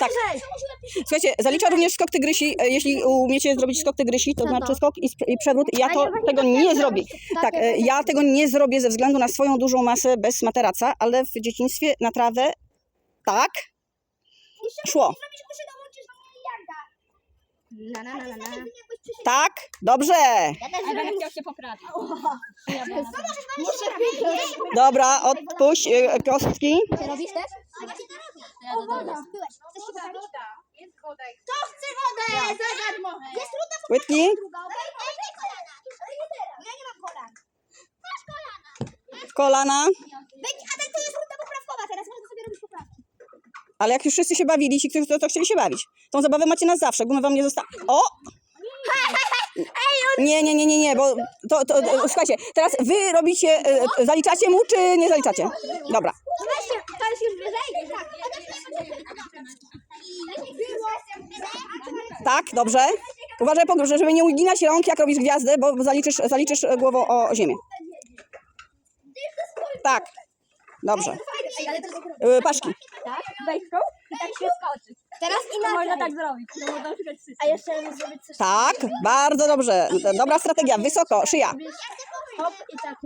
Tak. Słuchajcie, zalicza również skok tygrysi. e, Jeśli umiecie zrobić skok tygrysi, to znaczy skok i, przewrót. Ja to, tego nie zrobię. Tak, e, ja tego nie zrobię ze względu na swoją dużą masę bez materaca, ale w dzieciństwie na trawę tak szło. Na, na, na, na, na. Tak, dobrze. Ja będę chciał się poprawić. Muszę Dobra, odpuść e, kostki. Ty robisz też? Ja to dobra. Byłeś. Chcesz się poprawić? Kto chce wodę? Za darmo. Jest runda Łydki. druga, okej? Ej, daj kolana. Ja nie mam kolan. Masz kolana. Kolana. Będzie, a ten to jest runda poprawkowa teraz, można sobie robić poprawki. Ale jak już wszyscy się bawili, ci, którzy to, to chcieli się bawić. Tą zabawę macie na zawsze, gumy wam nie została. O! Nie, nie, nie, nie, nie, bo to, to, to słuchajcie, teraz wy robicie, e, zaliczacie mu, czy nie zaliczacie? Dobra. To weźcie, to jest już wyżej. Tak. Tak, dobrze. Uważaj, po- żeby nie uginać rąk, jak robisz gwiazdę, bo zaliczysz, zaliczysz głową o ziemię. Tak. Dobrze. E, Paszki. Tak? Weź tą i tak się. Teraz To inaczej. można tak zrobić. To można szukać. A jeszcze zrobić coś Tak, bardzo dobrze. Dobra strategia, wysoko, szyja. Hop i tak.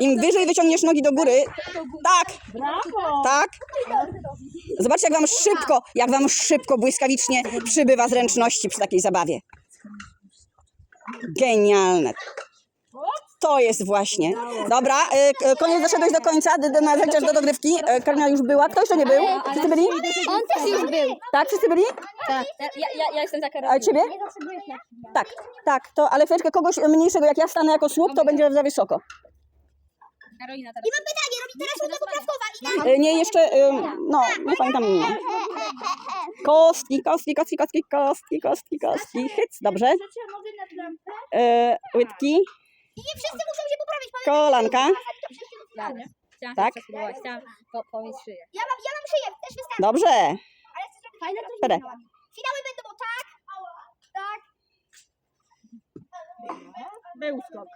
Im wyżej wyciągniesz nogi do góry, tak, Brawo! tak. Zobaczcie, jak wam szybko, jak wam szybko, błyskawicznie przybywa zręczności przy takiej zabawie. Genialne. To jest właśnie. Dobra, k- koniec, doszedłeś do końca, d- d- na- zaliczasz do dogrywki. Karolina już była, kto jeszcze nie był? Wszyscy byli? On też już był. Tak, wszyscy byli? Ja, ja, ja jestem za A ciebie? Tak, tak, to, ale chwileczkę kogoś mniejszego, jak ja stanę jako słup, to będzie za wysoko. Karolina teraz. I mam pytanie, robi teraz runda poprawkowa. E, Nie, jeszcze, e, no, nie pamiętam imienia. Kostki, kostki, kostki, kostki, kostki, kostki, kostki. Hyc, dobrze. E, łydki, I nie wszyscy muszą się poprawić. kolanka. to wszyscy. Chciałam Tak? spróbować. Chciałam po, pomieć szyję. Ja mam, ja mam szyję, też wystarczy. Dobrze. Ale chcę zrobić fajne to Tere. Finały będą o tak, tak. Był skok.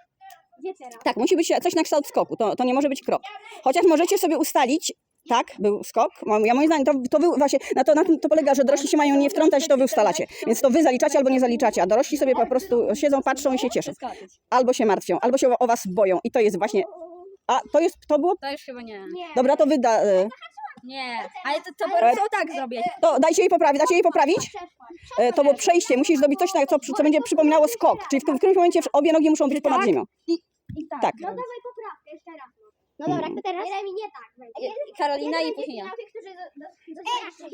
Tak, musi być coś na kształt skoku, to, to nie może być krok. Chociaż możecie sobie ustalić, tak, był skok. Ja moim zdaniem, to, to wy właśnie, na, to, na tym to polega, że dorośli się mają nie wtrącać, to wy ustalacie. Więc to wy zaliczacie albo nie zaliczacie, a dorośli sobie po prostu siedzą, patrzą i się cieszą. Albo się martwią, albo się o, was boją. I to jest właśnie... A, to jest, to było... To już chyba nie. Dobra, to wy da, e, Nie. Ale to, to po prostu tak zrobię. To dajcie jej poprawić, dacie jej poprawić? E, To było przejście, musisz zrobić coś, na- co, co będzie przypominało skok. Czyli w, w którymś momencie obie nogi muszą być ponad ziemią. I tak. Tak. No dawaj poprawkę jeszcze raz. No dobra, kto teraz? Jeremi nie tak. Karolina i później ja.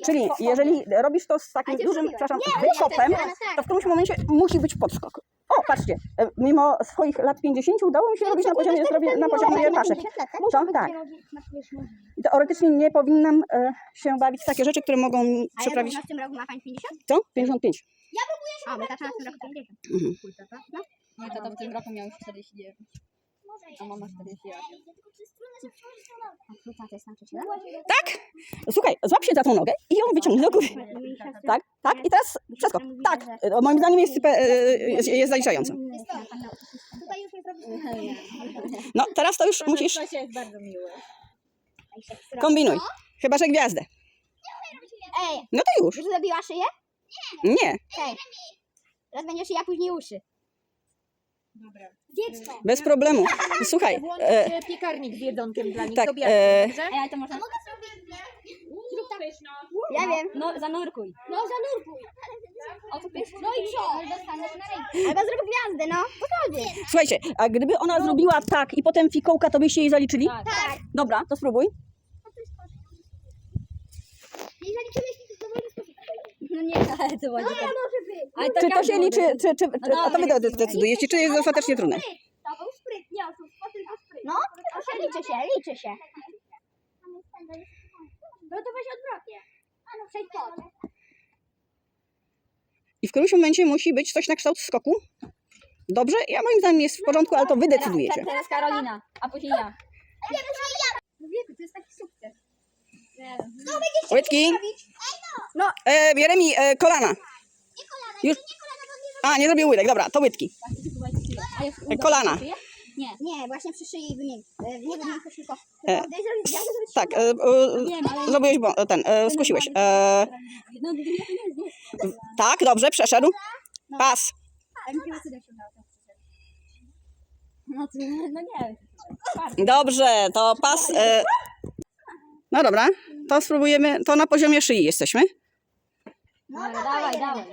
Czyli jeżeli robisz to z takim dużym, przepraszam, wykopem, to w którymś momencie musi być podskok. O, patrzcie, e, mimo swoich lat 50 udało mi się robić na poziomie, zrobię na poziomie czaszek. To tak. I teoretycznie nie powinnam e, się bawić w takie rzeczy, które mogą przeprawić... w tym roku ma pani 50? Co? 55. A, my zaczynamy w tym roku 50. Mhm. Nie, to, to w tym roku miał już 49. A mama 48. to jest raz? Tak? Słuchaj, złap się za tą nogę i ją wyciągnij do góry. Tak, tak. I teraz przeskok. Tak. E, Moim zdaniem jest, e, jest, jest zaliczająco. Tutaj już nie zrobimy. No, teraz to już musisz... To się jest bardzo miłe. Kombinuj. Chyba, że gwiazdę. Ej, No to już. już zrobiła szyję? Nie. Ej. Teraz będzie szyja, później uszy. Dobra. Dziecko. Bez problemu. Słuchaj. E, piekarnik z jedzonkiem dla nich. tak, do białka, e, dobrze? Ej, ale to można... Zrób tak. Ja wiem. No, zanurkuj. No zanurkuj. O, to pies. No i co? Albo zrób gwiazdę, no. Pochodzi. słuchajcie, a gdyby ona zrobiła tak i potem fikołka, to byście jej zaliczyli? Tak. Tak. Dobra, to spróbuj. Jeżeli czułeś, to dowolny sposób. No nie, ale to będzie tak. Czy to się liczy, czy, czy, czy, a to wy decydujecie, czy jest dostatecznie trudne? To był spryt, nie oszustwo, tylko spryt. No, proszę, liczy się, liczy się. No to weź odwrotnie. A no, przejdź pod. I w którymś momencie musi być coś na kształt skoku. Dobrze? Ja moim zdaniem jest w porządku, ale to wy decydujecie. Teraz, Karolina, a później ja. Nie że ja. No wieku, to jest taki sukces. Nie wiem. Łydki. No. E, Jeremi, e, kolana. Już... A, nie zrobił łydek, dobra, to łydki. Kolana. Nie, nie, właśnie przy szyi w nim. E, nie tylko. E, tak, e, zrobiłeś bo, ten, skusiłeś. Tak, dobrze, przeszedł. No. Pas. Tak, no, no. Dobrze, to pas. No dobra, to spróbujemy, to na poziomie szyi jesteśmy. No, dawaj, dawaj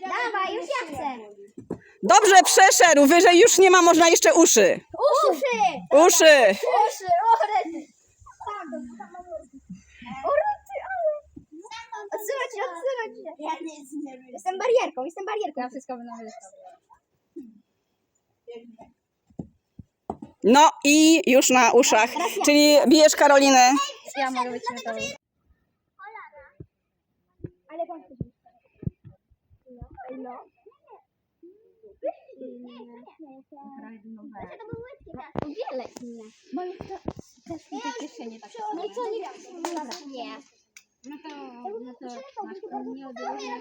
dawaj. Już ja chcę. Dobrze, przeszedł, wyżej już nie ma, można jeszcze uszy. Uszy! Uszy. Uszy, orety. Orety, ale... Odsyłać się, odsyłać się. Ja nic nie wiem. Jestem barierką, jestem barierką. Ja wszystko będę. No i już na uszach, czyli bijesz Karolinę. Ja mogę być metalowy. Ale pan no, wiele inne. Mam. No co nie wiem. Nie. No to, no to to nie.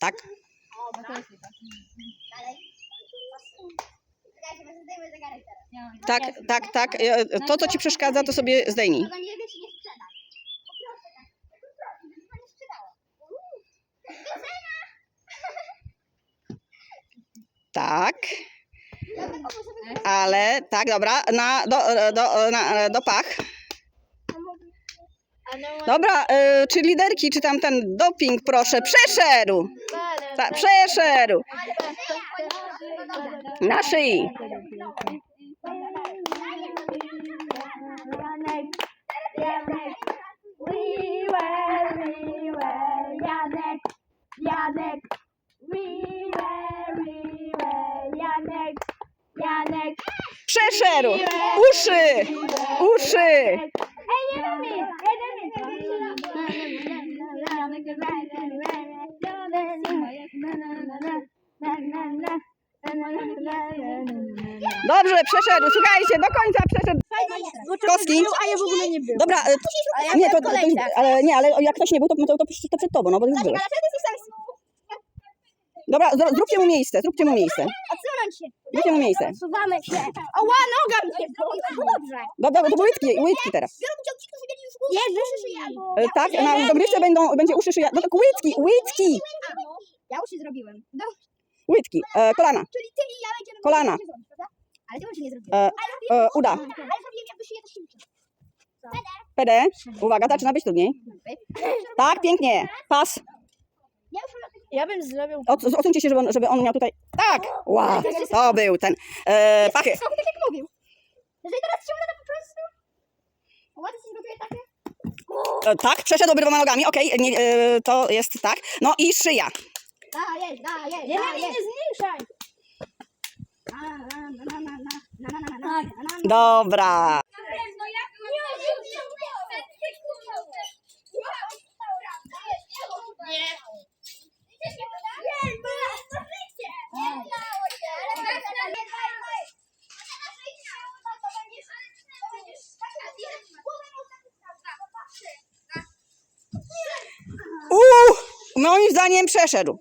Tak? O, to jest tak. Dalej. Tak, tak, tak. To, co ci przeszkadza, to sobie zdejmij. Tak, ale tak, dobra, na, do, do, na, do pach. Dobra, e, czy liderki, czy tam ten doping, proszę, przeszedł. Tak, przeszedł. Na szyi. Przeszedł. Uszy. Uszy. Dobrze, przeszedł. Słuchajcie, do końca przeszedł. Kostki. A ja w ogóle nie byłem. Dobra, e, nie, to, to, to, ale nie, ale jak ktoś nie był, to, to, to, to przed tobą, no bo już byłeś. Dobra, zro- zróbcie mu miejsce, zróbcie mu miejsce. Odsunąć się. Zróbcie mu miejsce. Odsuwamy się. Oła, noga boli. No dobrze. Dobra, to łydki, łydki teraz. Jezus, ja E, Tak, na dogrywce będą, będzie uszy szyja. No tak, łydki, łydki, Ja uszy zrobiłem. Łydki, e, kolana, czyli ty i ja będziemy... Kolana. Ale ty uszy nie zrobiłem. e, e, uda. Ale zrobiłem jakby szyję też się. PD, uwaga, zaczyna być trudniej. Tak, pięknie. Pas. Ja już mam... Ja bym zrobił... Od, odsuńcie się, żeby on, żeby on miał tutaj. Tak, wow, to był ten. E, pachy. Tak jak mówił. Jeżeli teraz ciągnę to po prostu... Ładnie się zgotuje takie? E, tak, przeszedł obydwoma nogami, okej, nie, e, to jest tak. No i szyja. Dajesz, dajesz, Nie, nie, dajesz. nie zmniejszaj! Na, na, na, na, na, na, na, na, na, na, na, na. Dobra. No jak nie, nie, Uuu, moim zdaniem przeszedł.